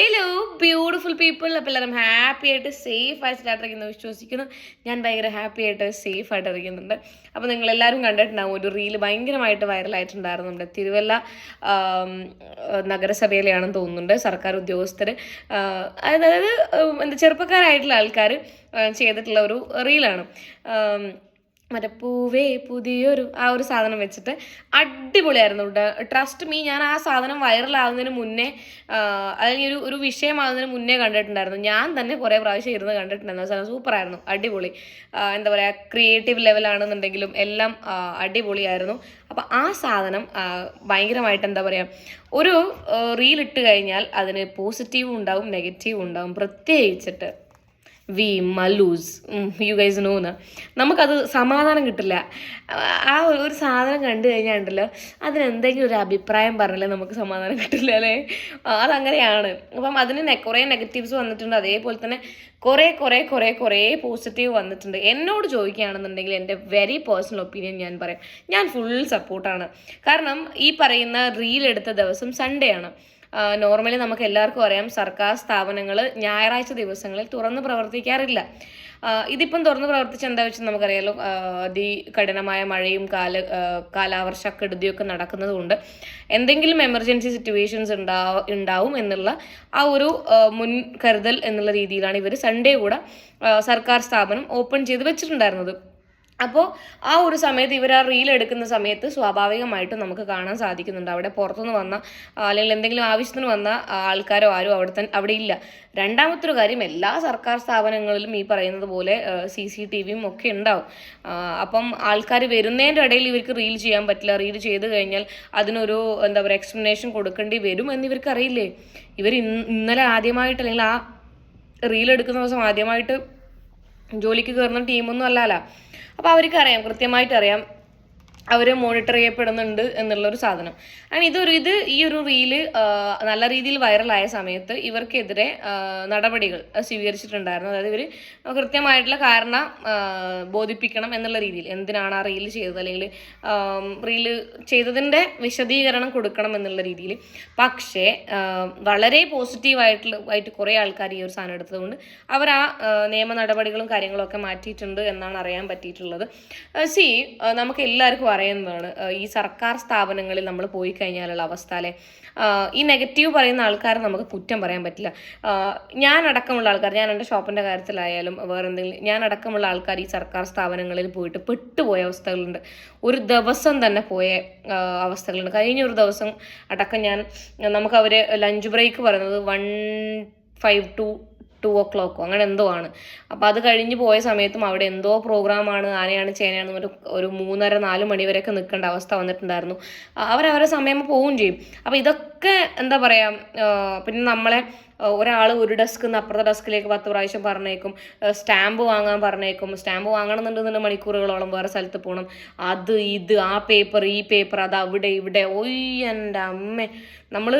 Hello beautiful people അപ്പോൾ എല്ലാവരും happy ആയിട്ട് സേഫ് ആയിട്ട് സ്റ്റാർട്ടിരിക്കുന്നു വിശ്വസിക്കുന്നു. ഞാൻ ഭയങ്കര ഹാപ്പി ആയിട്ട് സേഫ് ആയിട്ട് ഇരിക്കുന്നുണ്ട്. അപ്പോൾ നിങ്ങൾ എല്ലാവരും കണ്ടിട്ടുണ്ടാവും ഒരു റീൽ ഭയങ്കരമായിട്ട് വൈറലായിട്ടുണ്ടായിരുന്നു നമ്മുടെ തിരുവല്ല നഗരസഭയിലെയാണെന്ന് തോന്നുന്നുണ്ട് സർക്കാർ ഉദ്യോഗസ്ഥർ അതായത് എന്താ ചെറുപ്പക്കാരായിട്ടുള്ള ആൾക്കാർ ചെയ്തിട്ടുള്ള ഒരു റീലാണ് മറ്റേ പൂവേ പുതിയൊരു ആ ഒരു സാധനം വെച്ചിട്ട് അടിപൊളിയായിരുന്നു ട്രസ്റ്റ് മീ ഞാൻ ആ സാധനം വൈറലാകുന്നതിന് മുന്നേ അല്ലെങ്കിൽ ഒരു ഒരു വിഷയമാകുന്നതിന് മുന്നേ കണ്ടിട്ടുണ്ടായിരുന്നു. ഞാൻ തന്നെ കുറേ പ്രാവശ്യം ഇരുന്ന് കണ്ടിട്ടുണ്ടായിരുന്നു. സാധനം സൂപ്പറായിരുന്നു. അടിപൊളി. എന്താ പറയുക ക്രിയേറ്റീവ് ലെവലാണെന്നുണ്ടെങ്കിലും എല്ലാം അടിപൊളിയായിരുന്നു. അപ്പം ആ സാധനം ഭയങ്കരമായിട്ട് എന്താ പറയുക ഒരു റീൽ ഇട്ട് കഴിഞ്ഞാൽ അതിന് പോസിറ്റീവും ഉണ്ടാവും നെഗറ്റീവും ഉണ്ടാവും പ്രത്യേകിച്ചിട്ട് വി മലൂസ്. യു ഗൈസ് നോന്ന് നമുക്കത് സമാധാനം കിട്ടില്ല. ആ ഒരു സാധനം കണ്ടു കഴിഞ്ഞാൽ ഉണ്ടല്ലോ അതിനെന്തെങ്കിലും ഒരു അഭിപ്രായം പറഞ്ഞാലേ നമുക്ക് സമാധാനം കിട്ടില്ല അല്ലേ? അതങ്ങനെയാണ്. അപ്പം അതിന് കുറേ നെഗറ്റീവ്സ് വന്നിട്ടുണ്ട്. അതേപോലെ തന്നെ കുറേ കുറേ കുറേ കുറേ പോസിറ്റീവ് വന്നിട്ടുണ്ട്. എന്നോട് ചോദിക്കുകയാണെന്നുണ്ടെങ്കിൽ എന്റെ വെരി പേഴ്സണൽ ഒപ്പീനിയൻ ഞാൻ പറയാം. ഞാൻ ഫുൾ സപ്പോർട്ടാണ് കാരണം ഈ പറയുന്ന റീൽ എടുത്ത ദിവസം സൺഡേ ആണ്. നോർമലി നമുക്ക് എല്ലാവർക്കും അറിയാം സർക്കാർ സ്ഥാപനങ്ങൾ ഞായറാഴ്ച ദിവസങ്ങളിൽ തുറന്ന് പ്രവർത്തിക്കാറില്ല. ഇതിപ്പം തുറന്ന് പ്രവർത്തിച്ച് എന്താ വെച്ചാൽ നമുക്കറിയാലോ അതി അതികഠിനമായ മഴയും കാല കാലാവർഷ കെടുതിയൊക്കെ നടക്കുന്നത് കൊണ്ട് എന്തെങ്കിലും എമർജൻസി സിറ്റുവേഷൻസ് ഉണ്ടാ ഉണ്ടാവും എന്നുള്ള ആ ഒരു മുൻകരുതൽ എന്നുള്ള രീതിയിലാണ് ഇവർ സൺഡേ കൂടെ സർക്കാർ സ്ഥാപനം ഓപ്പൺ ചെയ്ത് വെച്ചിട്ടുണ്ടായിരുന്നത്. അപ്പോൾ ആ ഒരു സമയത്ത് ഇവർ ആ റീൽ എടുക്കുന്ന സമയത്ത് സ്വാഭാവികമായിട്ടും നമുക്ക് കാണാൻ സാധിക്കുന്നുണ്ട്. അവിടെ പുറത്തുനിന്ന് വന്ന അല്ലെങ്കിൽ എന്തെങ്കിലും ആവശ്യത്തിന് വന്ന ആൾക്കാരോ ആരും അവിടെ തന്നെ അവിടെ ഇല്ല. രണ്ടാമത്തൊരു കാര്യം എല്ലാ സർക്കാർ സ്ഥാപനങ്ങളിലും ഈ പറയുന്നത് പോലെ സി സി ടി വിയും ഒക്കെ ഉണ്ടാവും. അപ്പം ആൾക്കാർ വരുന്നതിന്റെ ഇടയിൽ ഇവർക്ക് റീൽ ചെയ്യാൻ പറ്റില്ല. റീൽ ചെയ്ത് കഴിഞ്ഞാൽ അതിനൊരു എന്താ പറയുക എക്സ്പ്ലനേഷൻ കൊടുക്കേണ്ടി വരും എന്ന് ഇവർക്ക് അറിയില്ലേ? ഇവർ ഇന്നലെ ആദ്യമായിട്ട് അല്ലെങ്കിൽ ആ റീൽ എടുക്കുന്ന ദിവസം ആദ്യമായിട്ട് ജോലിക്ക് കയറുന്ന ടീമൊന്നും അല്ലല്ലോ. അപ്പോൾ അവർക്ക് അറിയാം കൃത്യമായിട്ട് അറിയാം അവർ മോണിറ്റർ ചെയ്യപ്പെടുന്നുണ്ട് എന്നുള്ളൊരു സാധനം. ആൻഡ് ഇതൊരു ഇത് ഈ ഒരു റീൽ നല്ല രീതിയിൽ വൈറലായ സമയത്ത് ഇവർക്കെതിരെ നടപടികൾ സ്വീകരിച്ചിട്ടുണ്ടായിരുന്നു. അതായത് ഇവർ കൃത്യമായിട്ടുള്ള കാരണം ബോധിപ്പിക്കണം എന്നുള്ള രീതിയിൽ എന്തിനാണ് ആ റീൽ ചെയ്തത്? അല്ലെങ്കിൽ റീൽ ചെയ്തതിന്റെ വിശദീകരണം കൊടുക്കണം എന്നുള്ള രീതിയിൽ. പക്ഷേ വളരെ പോസിറ്റീവായിട്ടുള്ള ആയിട്ട് കുറേ ആൾക്കാർ ഈ ഒരു സാധനം എടുത്തതുകൊണ്ട് അവർ ആ നിയമ നടപടികളും കാര്യങ്ങളും ഒക്കെ മാറ്റിയിട്ടുണ്ട് എന്നാണ് അറിയാൻ പറ്റിയിട്ടുള്ളത്. സി നമുക്ക് എല്ലാവർക്കും അറിയുന്നതാണ് ആ, ഈ സർക്കാർ സ്ഥാപനങ്ങളിൽ നമ്മൾ പോയി കഴിഞ്ഞാലുള്ള അവസ്ഥ അല്ലെ? ഈ നെഗറ്റീവ് പറയുന്ന ആൾക്കാരെ നമുക്ക് കുറ്റം പറയാൻ പറ്റില്ല. ഞാൻ അടക്കമുള്ള ആൾക്കാർ ഞാൻ എന്റെ ഷോപ്പിന്റെ കാര്യത്തിലായാലും വേറെ എന്തെങ്കിലും ഞാൻ അടക്കമുള്ള ആൾക്കാർ ഈ സർക്കാർ സ്ഥാപനങ്ങളിൽ പോയിട്ട് പെട്ടുപോയ അവസ്ഥകളുണ്ട്. ഒരു ദിവസം തന്നെ പോയ അവസ്ഥകളുണ്ട്. കഴിഞ്ഞ ഒരു ദിവസം അടക്കം ഞാൻ നമുക്ക് അവർ ലഞ്ച് ബ്രേക്ക് പറയുന്നത് വൺ ഫൈവ് ടു ടു ഓ ക്ലോക്കോ അങ്ങനെ എന്തോ ആണ്. അപ്പോൾ അത് കഴിഞ്ഞ് പോയ സമയത്തും അവിടെ എന്തോ പ്രോഗ്രാമാണ് ആനയാണ് ചേനയാണ് ഒരു ഒരു മൂന്നര നാല് മണി വരെയൊക്കെ നിൽക്കേണ്ട അവസ്ഥ വന്നിട്ടുണ്ടായിരുന്നു. അവരവരെ സമയം പോവുകയും ചെയ്യും. അപ്പോൾ ഇതൊക്കെ എന്താ പറയുക പിന്നെ നമ്മളെ ഒരാൾ ഒരു ഡെസ്കിൽ നിന്ന് അപ്പുറത്തെ ഡെസ്കിലേക്ക് പത്ത് പ്രാവശ്യം പറഞ്ഞേക്കും സ്റ്റാമ്പ് വാങ്ങാൻ പറഞ്ഞേക്കും. സ്റ്റാമ്പ് വാങ്ങണമെന്നുണ്ടെന്നുണ്ട് മണിക്കൂറുകളോളം വേറെ സ്ഥലത്ത് പോകണം. അത് ഇത് ആ പേപ്പർ ഈ പേപ്പർ അത് അവിടെ ഇവിടെ. ഓയ് അമ്മ. നമ്മൾ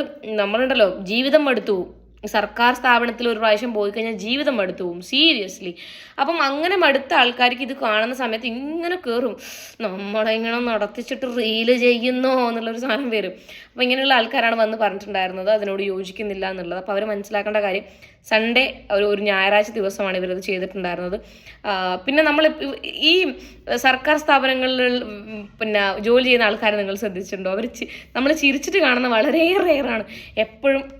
നമ്മളുണ്ടല്ലോ ജീവിതം എടുത്തു സർക്കാർ സ്ഥാപനത്തിൽ ഒരു പ്രാവശ്യം പോയി കഴിഞ്ഞാൽ ജീവിതം മടുത്തു പോകും. സീരിയസ്ലി അപ്പം അങ്ങനെ മടുത്ത ആൾക്കാർക്ക് ഇത് കാണുന്ന സമയത്ത് ഇങ്ങനെ കയറും നമ്മളെ ഇങ്ങനെ നടത്തിച്ചിട്ട് റീൽ ചെയ്യുന്നോ എന്നുള്ളൊരു സാധനം വരും. അപ്പം ഇങ്ങനെയുള്ള ആൾക്കാരാണ് വന്ന് പറഞ്ഞിട്ടുണ്ടായിരുന്നത്. അതിനോട് യോജിക്കുന്നില്ല എന്നുള്ളത്. അപ്പോൾ അവർ മനസ്സിലാക്കേണ്ട കാര്യം സൺഡേ ഒരു ഒരു ഞായറാഴ്ച ദിവസമാണ് ഇവരത് ചെയ്തിട്ടുണ്ടായിരുന്നത്. പിന്നെ നമ്മൾ ഈ സർക്കാർ സ്ഥാപനങ്ങളിൽ പിന്നെ ജോലി ചെയ്യുന്ന ആൾക്കാരെ നിങ്ങൾ ശ്രദ്ധിച്ചിട്ടുണ്ടോ? അവർ നമ്മൾ ചിരിച്ചിട്ട് കാണുന്ന വളരെ റെയറാണ് എപ്പോഴും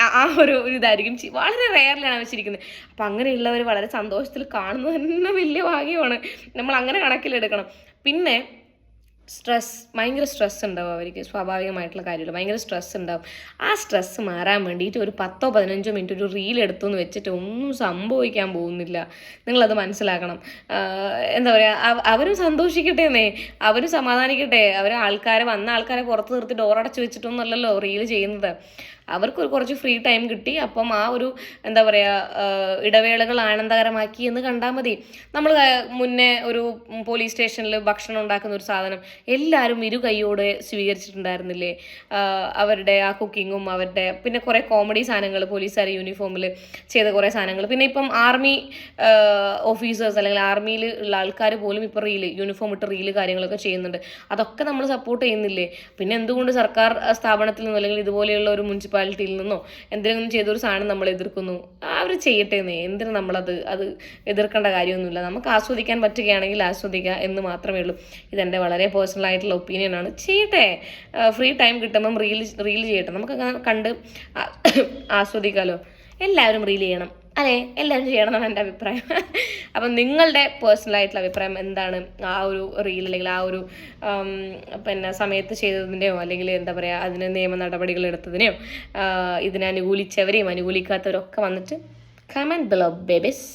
ആ- ഒരു ഇതായിരിക്കും. വളരെ റെയറിലാണ് വെച്ചിരിക്കുന്നത് അപ്പം അങ്ങനെയുള്ളവർ വളരെ സന്തോഷത്തിൽ കാണുന്നത് തന്നെ വലിയ ഭാഗ്യമാണ്. നമ്മൾ അങ്ങനെ കണക്കിലെടുക്കണം. പിന്നെ സ്ട്രെസ് ഭയങ്കര സ്ട്രെസ് ഉണ്ടാവും അവർക്ക്. സ്വാഭാവികമായിട്ടുള്ള കാര്യമില്ല ഭയങ്കര സ്ട്രെസ് ഉണ്ടാവും. ആ സ്ട്രെസ് മാറാൻ വേണ്ടിയിട്ട് ഒരു പത്തോ പതിനഞ്ചോ മിനിറ്റ് ഒരു റീൽ എടുത്തു എന്ന് വെച്ചിട്ട് ഒന്നും സംഭവിക്കാൻ പോകുന്നില്ല. നിങ്ങളത് മനസ്സിലാക്കണം. എന്താ പറയുക അവരും സന്തോഷിക്കട്ടെ എന്നേ അവരും സമാധാനിക്കട്ടെ. അവർ ആൾക്കാരെ വന്ന ആൾക്കാരെ പുറത്ത് നിർത്തി ഡോർ അടച്ചു വെച്ചിട്ടൊന്നുമല്ലല്ലോ റീൽ ചെയ്യുന്നത്. അവർക്ക് ഒരു കുറച്ച് ഫ്രീ ടൈം കിട്ടി. അപ്പം ആ ഒരു എന്താ പറയുക ഇടവേളകൾ ആനന്ദകരമാക്കി എന്ന് കണ്ടാൽ മതി. നമ്മൾ മുന്നേ ഒരു പോലീസ് സ്റ്റേഷനിൽ ഭക്ഷണം ഉണ്ടാക്കുന്ന ഒരു സാധനം എല്ലാവരും ഇരു കൈയോടെ സ്വീകരിച്ചിട്ടുണ്ടായിരുന്നില്ലേ? അവരുടെ ആ കുക്കിങ്ങും അവരുടെ പിന്നെ കുറേ കോമഡി സാധനങ്ങൾ പോലീസുകാർ യൂണിഫോമിൽ ചെയ്ത കുറേ സാധനങ്ങൾ പിന്നെ ഇപ്പം ആർമി ഓഫീസേഴ്സ് അല്ലെങ്കിൽ ആർമിയിൽ ഉള്ള ആൾക്കാർ പോലും ഇപ്പോൾ റീൽ യൂണിഫോം ഇട്ട് റീൽ കാര്യങ്ങളൊക്കെ ചെയ്യുന്നുണ്ട്. അതൊക്കെ നമ്മൾ സപ്പോർട്ട് ചെയ്യുന്നില്ലേ? പിന്നെ എന്തുകൊണ്ട് സർക്കാർ സ്ഥാപനത്തിൽ നിന്നും അല്ലെങ്കിൽ ഇതുപോലെയുള്ള ഒരു മുനിസിപ്പാലിറ്റിയിൽ നിന്നോ എന്തെങ്കിലും ചെയ്തൊരു സാധനം നമ്മൾ എതിർക്കുന്നു. അവർ ചെയ്യട്ടെ എന്നേ. എന്തിനു നമ്മളത് അത് എതിർക്കേണ്ട കാര്യമൊന്നുമില്ല. നമുക്ക് ആസ്വദിക്കാൻ പറ്റുകയാണെങ്കിൽ ആസ്വദിക്കുക എന്ന് മാത്രമേ ഉള്ളൂ. ഇതെന്റെ വളരെ പേഴ്സണൽ ആയിട്ടുള്ള ഒപ്പീനിയൻ ആണ്. ചെയ്യട്ടെ. ഫ്രീ ടൈം കിട്ടുമ്പം റീൽ റീൽ ചെയ്യട്ടെ. നമുക്ക് കണ്ട് ആസ്വദിക്കാമല്ലോ എല്ലാവരും റീൽ ചെയ്യണം. അതെ എല്ലാവരും ചെയ്യണം എന്നാണ് എന്റെ അഭിപ്രായം. അപ്പം നിങ്ങളുടെ പേഴ്സണൽ ആയിട്ടുള്ള അഭിപ്രായം എന്താണ്? ആ ഒരു റീൽ അല്ലെങ്കിൽ ആ ഒരു പിന്നെ സമയത്ത് ചെയ്തതിന്റെയോ അല്ലെങ്കിൽ എന്താ പറയുക അതിന് നിയമ നടപടികൾ എടുത്തതിനെയോ ഇതിനെ അനുകൂലിച്ചവരെയും അനുകൂലിക്കാത്തവരൊക്കെ വന്നിട്ട് കമന്റ് ബിലോ ബേബിസ്